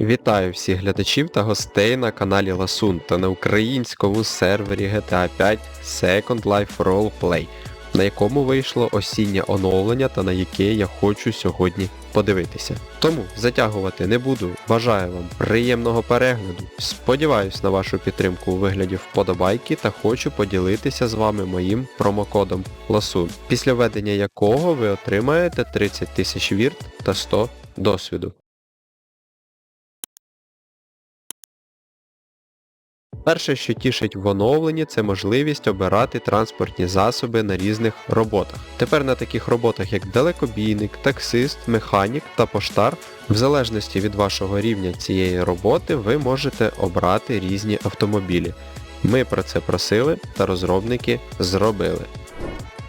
Вітаю всіх глядачів та гостей на каналі Ласун та на українському сервері GTA 5 Second Life Roleplay, на якому вийшло осіннє оновлення та на яке я хочу сьогодні подивитися. Тому затягувати не буду, бажаю вам приємного перегляду. Сподіваюсь на вашу підтримку у вигляді вподобайки та хочу поділитися з вами моїм промокодом Ласун, після введення якого ви отримаєте 30 тисяч вірт та 100 досвіду. Перше, що тішить в оновленні, це можливість обирати транспортні засоби на різних роботах. Тепер на таких роботах, як далекобійник, таксист, механік та поштар, в залежності від вашого рівня цієї роботи, ви можете обрати різні автомобілі. Ми про це просили та розробники зробили.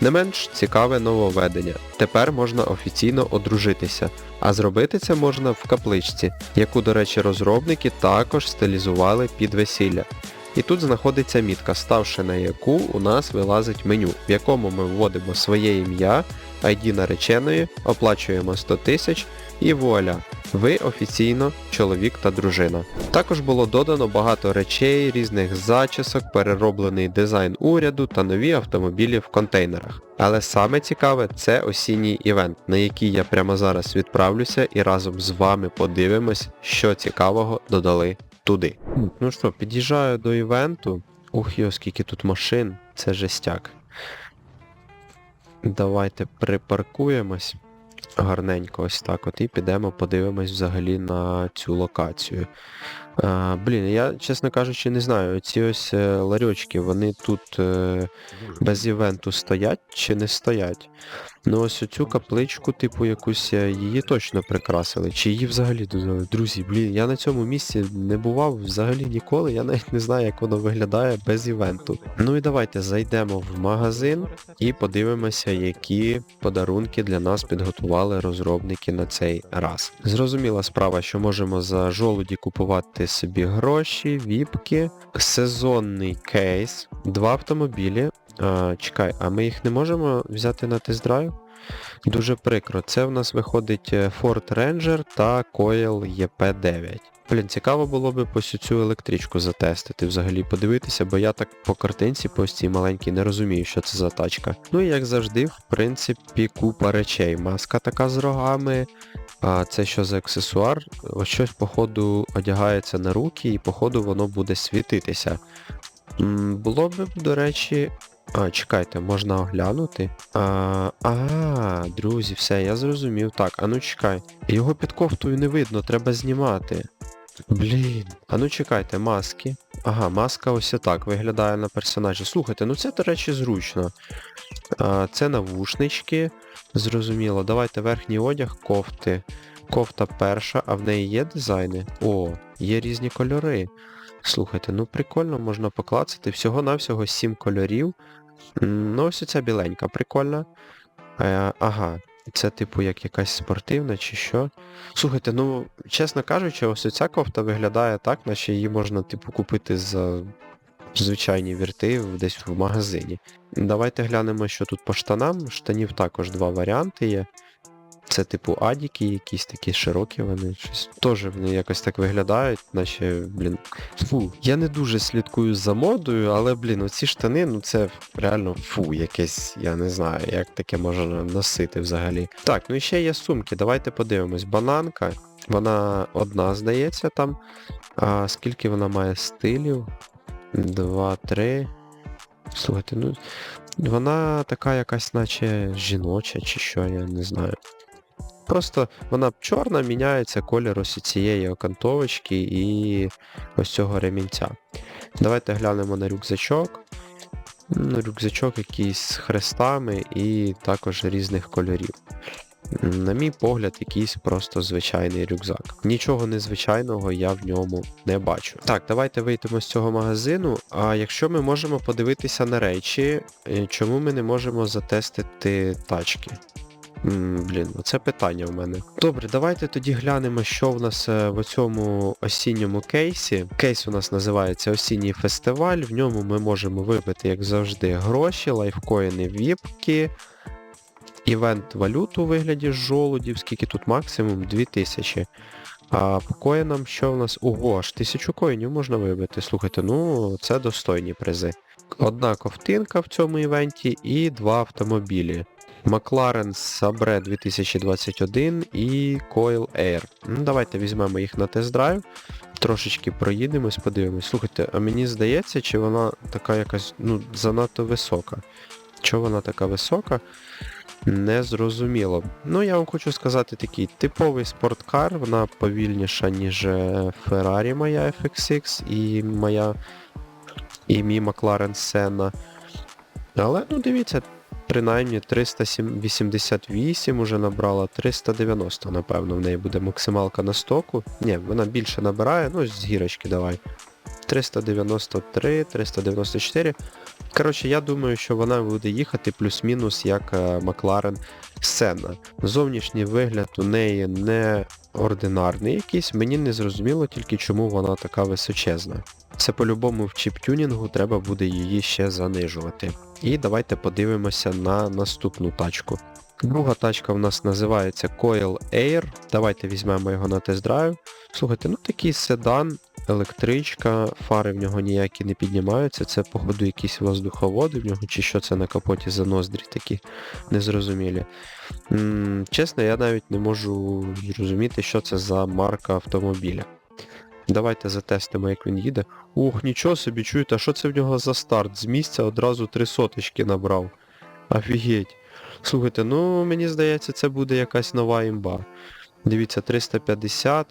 Не менш цікаве нововведення. Тепер можна офіційно одружитися, а зробити це можна в капличці, яку, до речі, розробники також стилізували під весілля. І тут знаходиться мітка, ставши на яку у нас вилазить меню, в якому ми вводимо своє ім'я, ID нареченої, оплачуємо 100 тисяч і вуаля, ви офіційно чоловік та дружина. Також було додано багато речей, різних зачісок, перероблений дизайн уряду та нові автомобілі в контейнерах. Але саме цікаве це осінній івент, на який я прямо зараз відправлюся і разом з вами подивимось, що цікавого додали туди. Ну що, під'їжджаю до івенту. Ух йо, скільки тут машин, це жестяк. Давайте припаркуємось гарненько ось так от і підемо подивимось взагалі на цю локацію. А, блін, я, чесно кажучи, не знаю, ці ось е, ларьочки, вони тут е, без івенту стоять чи не стоять. Ну ось оцю капличку, типу, якусь е, її точно прикрасили. Чи її взагалі додали? Друзі, блін, я на цьому місці не бував взагалі ніколи, я навіть не знаю, як воно виглядає без івенту. Ну і давайте зайдемо в магазин і подивимося, які подарунки для нас підготували розробники на цей раз. Зрозуміла справа, що можемо за жолуді купувати собі гроші, віпки, сезонний кейс, два автомобілі. А, чекай, а ми їх не можемо взяти на тест-драйв? Дуже прикро. Це в нас виходить е, Ford Ranger та Coil EP9. Блін, цікаво було би ось цю електричку затестити, взагалі подивитися, бо я так по картинці по ось цій маленькій не розумію, що це за тачка. Ну і як завжди, в принципі, купа речей. Маска така з рогами. А це що за аксесуар? Ось щось, походу, одягається на руки і походу воно буде світитися. Було б, до речі, а, чекайте, можна оглянути. А, а, друзі, все, я зрозумів. Так, а ну чекай. Його під кофтою не видно, треба знімати. Блін. А ну чекайте, маски. Ага, маска ось так виглядає на персонажі. Слухайте, ну це, до речі, зручно. А, це навушнички. Зрозуміло. Давайте верхній одяг, кофти. Кофта перша, а в неї є дизайни? О, є різні кольори. Слухайте, ну прикольно, можна поклацати. Всього-навсього 7 кольорів. Ну ось оця біленька, прикольна. Е, ага, це типу як якась спортивна чи що. Слухайте, ну, чесно кажучи, ось оця кофта виглядає так, наче її можна, типу, купити за звичайні вірти десь в магазині. Давайте глянемо, що тут по штанам. Штанів також два варіанти є. Це типу адіки, якісь такі широкі вони. Щось. Теж вони якось так виглядають, наче, блін. Фу, я не дуже слідкую за модою, але, блін, оці штани, ну це реально фу, якесь, я не знаю, як таке можна носити взагалі. Так, ну і ще є сумки, давайте подивимось. Бананка, вона одна, здається, там. А скільки вона має стилів? Два, три. Слухайте, ну. Вона така якась наче жіноча чи що, я не знаю. Просто вона чорна, міняється колір ось цієї окантовочки і ось цього ремінця. Давайте глянемо на рюкзачок. Ну, рюкзачок якийсь з хрестами і також різних кольорів. На мій погляд, якийсь просто звичайний рюкзак. Нічого незвичайного я в ньому не бачу. Так, давайте вийдемо з цього магазину. А якщо ми можемо подивитися на речі, е, чому ми не можемо затестити тачки? Блін, оце питання в мене. Добре, давайте тоді глянемо, що в нас е, в цьому осінньому кейсі. Кейс у нас називається Осінній фестиваль. В ньому ми можемо вибити, як завжди, гроші, лайфкоїни, віпки, івент валюту у вигляді жолудів, скільки тут максимум 2000. А по коїнам що в нас? Ого, аж тисячу коїнів можна вибити. Слухайте, ну це достойні призи. Одна ковтинка в цьому івенті і два автомобілі. Макларен Sabre 2021 і Coil Air. Ну, давайте візьмемо їх на тест-драйв. Трошечки проїдемось, подивимось. Слухайте, а мені здається, чи вона така якась, ну, занадто висока. Чого вона така висока? Не зрозуміло. Ну, я вам хочу сказати такий типовий спорткар, вона повільніша, ніж е, Ferrari моя FXX і моя і мій Макларен Senna. Але, ну дивіться, принаймні 388 уже набрала, 390, напевно, в неї буде максималка на стоку. Ні, вона більше набирає, ну з гірочки давай. 393, 394. Коротше, я думаю, що вона буде їхати плюс-мінус як е, Макларен Сенна. Зовнішній вигляд у неї не ординарний якийсь, мені не зрозуміло тільки чому вона така височезна. Це по-любому в чіп-тюнінгу треба буде її ще занижувати. І давайте подивимося на наступну тачку. Друга тачка в нас називається Coil Air. Давайте візьмемо його на тест-драйв. Слухайте, ну такий седан, електричка, фари в нього ніякі не піднімаються. Це, походу, якісь воздуховоди в нього, чи що це на капоті за ноздрі такі незрозумілі. М, чесно, я навіть не можу зрозуміти, що це за марка автомобіля. Давайте затестимо, як він їде. Ух, нічого собі, чуєте, а що це в нього за старт? З місця одразу три соточки набрав. Офігеть. Слухайте, ну мені здається, це буде якась нова імба. Дивіться, 350.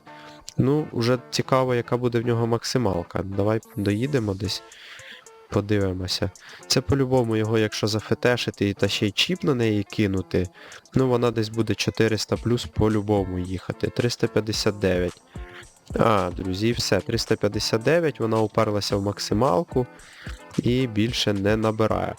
Ну, вже цікаво, яка буде в нього максималка. Давай доїдемо десь. Подивимося. Це по-любому його, якщо зафетешити і та ще й чіп на неї кинути, ну вона десь буде 400 плюс по-любому їхати. 359. А, друзі, все, 359, вона уперлася в максималку і більше не набирає.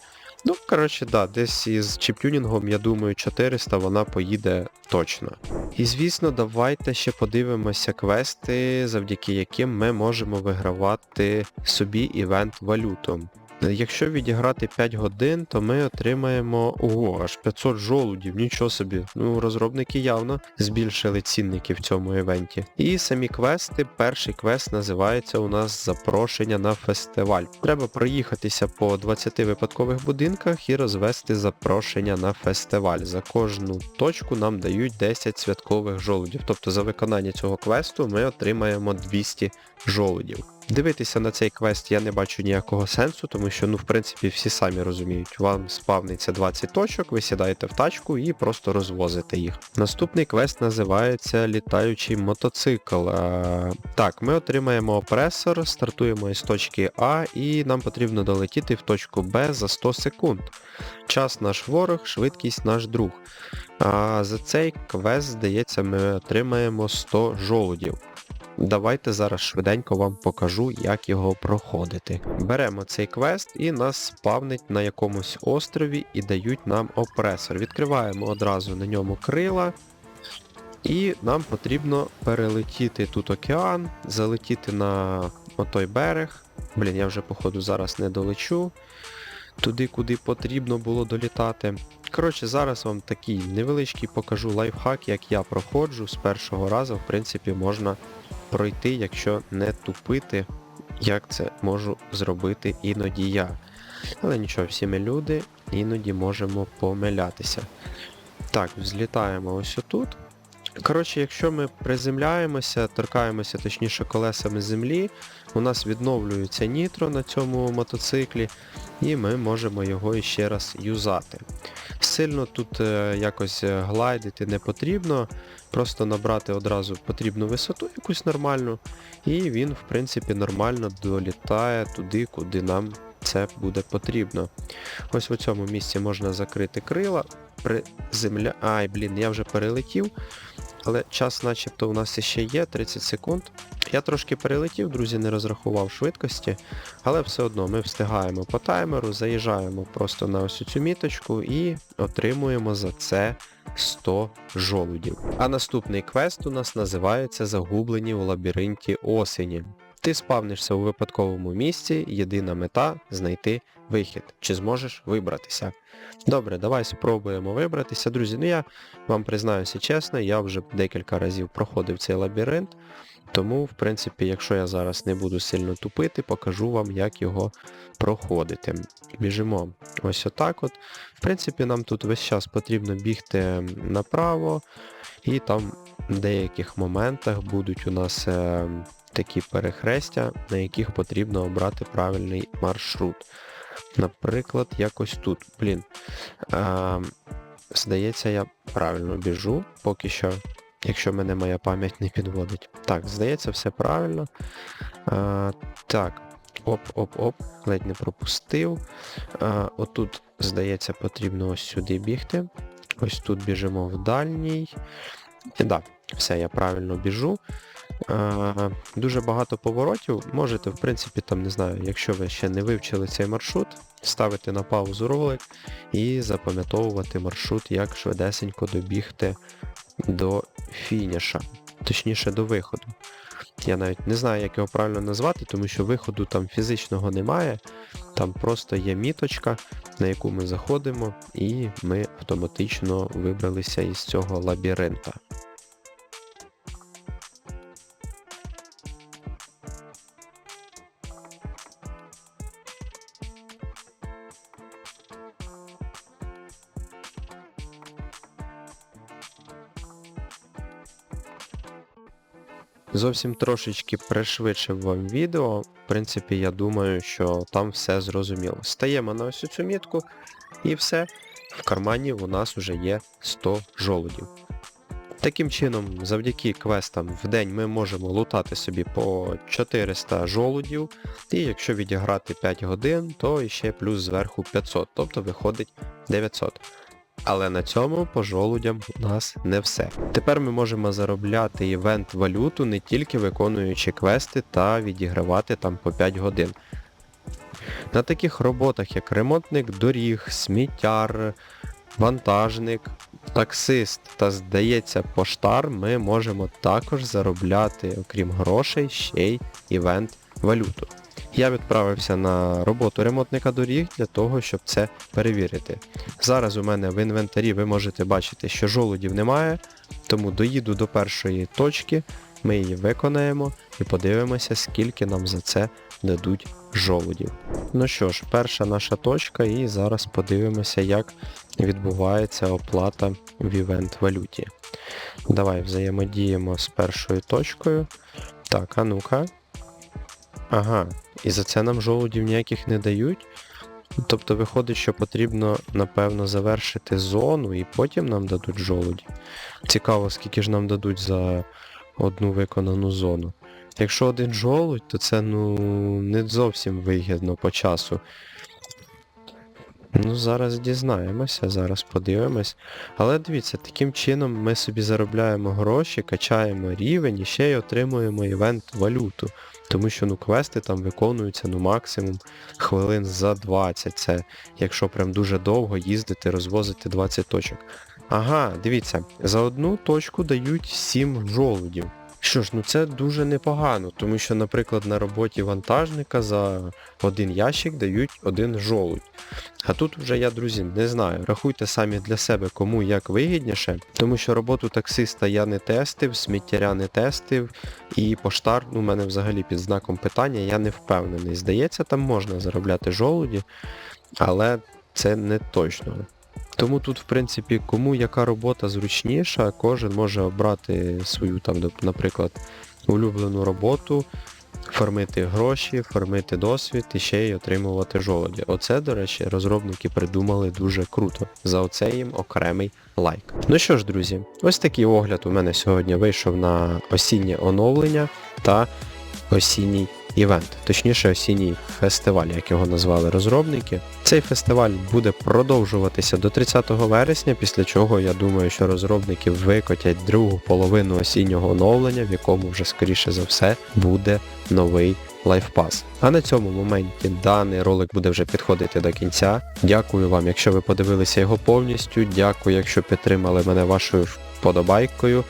Ну, коротше, да, десь із чіптюнінгом, я думаю, 400 вона поїде точно. І звісно, давайте ще подивимося квести, завдяки яким ми можемо вигравати собі івент валютом. Якщо відіграти 5 годин, то ми отримаємо ого, аж 500 жолудів, нічого собі. Ну, розробники явно збільшили цінники в цьому івенті. І самі квести, перший квест називається у нас запрошення на фестиваль. Треба проїхатися по 20 випадкових будинках і розвести запрошення на фестиваль. За кожну точку нам дають 10 святкових жолудів. Тобто за виконання цього квесту ми отримаємо 200 жолудів. Дивитися на цей квест я не бачу ніякого сенсу, тому що, ну, в принципі, всі самі розуміють. Вам спавниться 20 точок, ви сідаєте в тачку і просто розвозите їх. Наступний квест називається Літаючий мотоцикл. Е, Так, ми отримаємо опресор, стартуємо із точки А і нам потрібно долетіти в точку Б за 100 секунд. Час наш ворог, швидкість наш друг. А за цей квест, здається, ми отримаємо 100 жолудів. Давайте зараз швиденько вам покажу, як його проходити. Беремо цей квест і нас спавнить на якомусь острові і дають нам опресор. Відкриваємо одразу на ньому крила. І нам потрібно перелетіти тут океан, залетіти на отой берег. Блін, я вже походу зараз не долечу. Туди, куди потрібно було долітати. Коротше, зараз вам такий невеличкий покажу лайфхак, як я проходжу з першого разу, в принципі, можна пройти, якщо не тупити, як це можу зробити іноді я. Але нічого, всі ми люди, іноді можемо помилятися. Так, взлітаємо ось отут. Коротше, якщо ми приземляємося, торкаємося точніше колесами землі, у нас відновлюється нітро на цьому мотоциклі, і ми можемо його ще раз юзати. Сильно тут е, якось е, глайдити не потрібно, просто набрати одразу потрібну висоту якусь нормальну, і він в принципі нормально долітає туди, куди нам це буде потрібно. Ось в цьому місці можна закрити крила, приземля... Ай, блін, я вже перелетів. Але час начебто у нас ще є, 30 секунд. Я трошки перелетів, друзі, не розрахував швидкості, але все одно ми встигаємо по таймеру, заїжджаємо просто на ось цю міточку і отримуємо за це 100 жолудів. А наступний квест у нас називається Загублені у лабіринті осені. Ти спавнишся у випадковому місці, єдина мета знайти вихід. Чи зможеш вибратися? Добре, давай спробуємо вибратися. Друзі, ну я вам признаюся чесно, я вже декілька разів проходив цей лабіринт, тому, в принципі, якщо я зараз не буду сильно тупити, покажу вам, як його проходити. Біжимо ось отак от. В принципі, нам тут весь час потрібно бігти направо, і там в деяких моментах будуть у нас е, такі перехрестя, на яких потрібно обрати правильний маршрут. Наприклад, якось тут. Блін. Е, здається, я правильно біжу поки що, якщо мене моя пам'ять не підводить. Так, здається, все правильно. Е, так, оп-оп-оп, ледь не пропустив. Е, отут, здається, потрібно ось сюди бігти. Ось тут біжимо в дальній. І да, все, я правильно біжу. Е, дуже багато поворотів. Можете, в принципі, там, не знаю, якщо ви ще не вивчили цей маршрут, ставити на паузу ролик і запам'ятовувати маршрут, як швидесенько добігти до фініша, точніше до виходу. Я навіть не знаю, як його правильно назвати, тому що виходу там фізичного немає, там просто є міточка, на яку ми заходимо, і ми автоматично вибралися із цього лабіринта. Зовсім трошечки пришвидшив вам відео. В принципі, я думаю, що там все зрозуміло. Стаємо на ось цю мітку і все. В кармані у нас вже є 100 жолудів. Таким чином, завдяки квестам в день ми можемо лутати собі по 400 жолудів, і якщо відіграти 5 годин, то ще плюс зверху 500, тобто виходить 900. Але на цьому по жолудям у нас не все. Тепер ми можемо заробляти івент валюту не тільки виконуючи квести та відігравати там по 5 годин. На таких роботах, як ремонтник доріг, сміттяр, вантажник, таксист та, здається, поштар, ми можемо також заробляти, окрім грошей, ще й івент валюту. Я відправився на роботу ремонтника доріг для того, щоб це перевірити. Зараз у мене в інвентарі ви можете бачити, що жолудів немає, тому доїду до першої точки, ми її виконаємо і подивимося, скільки нам за це дадуть жолудів. Ну що ж, перша наша точка і зараз подивимося, як відбувається оплата в івент валюті. Давай взаємодіємо з першою точкою. Так, а ну-ка. Ага, і за це нам жолудів ніяких не дають. Тобто виходить, що потрібно, напевно, завершити зону і потім нам дадуть жолуді. Цікаво, скільки ж нам дадуть за одну виконану зону. Якщо один жолудь, то це ну не зовсім вигідно по часу. Ну, зараз дізнаємося, зараз подивимось. Але дивіться, таким чином ми собі заробляємо гроші, качаємо рівень і ще й отримуємо івент валюту. Тому що ну квести там виконуються ну максимум хвилин за 20. Це якщо прям дуже довго їздити, розвозити 20 точок. Ага, дивіться, за одну точку дають 7 жолудів. Що ж, ну це дуже непогано, тому що, наприклад, на роботі вантажника за один ящик дають один жолудь. А тут вже я, друзі, не знаю. Рахуйте самі для себе, кому як вигідніше, тому що роботу таксиста я не тестив, сміттяря не тестив, і поштар ну, у мене взагалі під знаком питання, я не впевнений. Здається, там можна заробляти жолуді, але це не точно. Тому тут, в принципі, кому яка робота зручніша, кожен може обрати свою там, наприклад, улюблену роботу, фармити гроші, фармити досвід і ще й отримувати жолоді. Оце, до речі, розробники придумали дуже круто. За оце їм окремий лайк. Ну що ж, друзі, ось такий огляд у мене сьогодні вийшов на осіннє оновлення та осінній івент, точніше осінній фестиваль, як його назвали розробники. Цей фестиваль буде продовжуватися до 30 вересня, після чого я думаю, що розробники викотять другу половину осіннього оновлення, в якому вже скоріше за все буде новий лайфпас. А на цьому моменті даний ролик буде вже підходити до кінця. Дякую вам, якщо ви подивилися його повністю. Дякую, якщо підтримали мене вашою вподобайкою.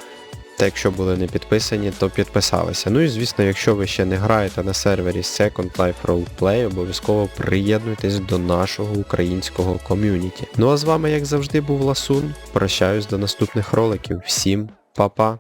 Та якщо були не підписані, то підписалися. Ну і звісно, якщо ви ще не граєте на сервері Second Life Roleplay, обов'язково приєднуйтесь до нашого українського ком'юніті. Ну а з вами, як завжди, був Ласун. Прощаюсь до наступних роликів. Всім па-па!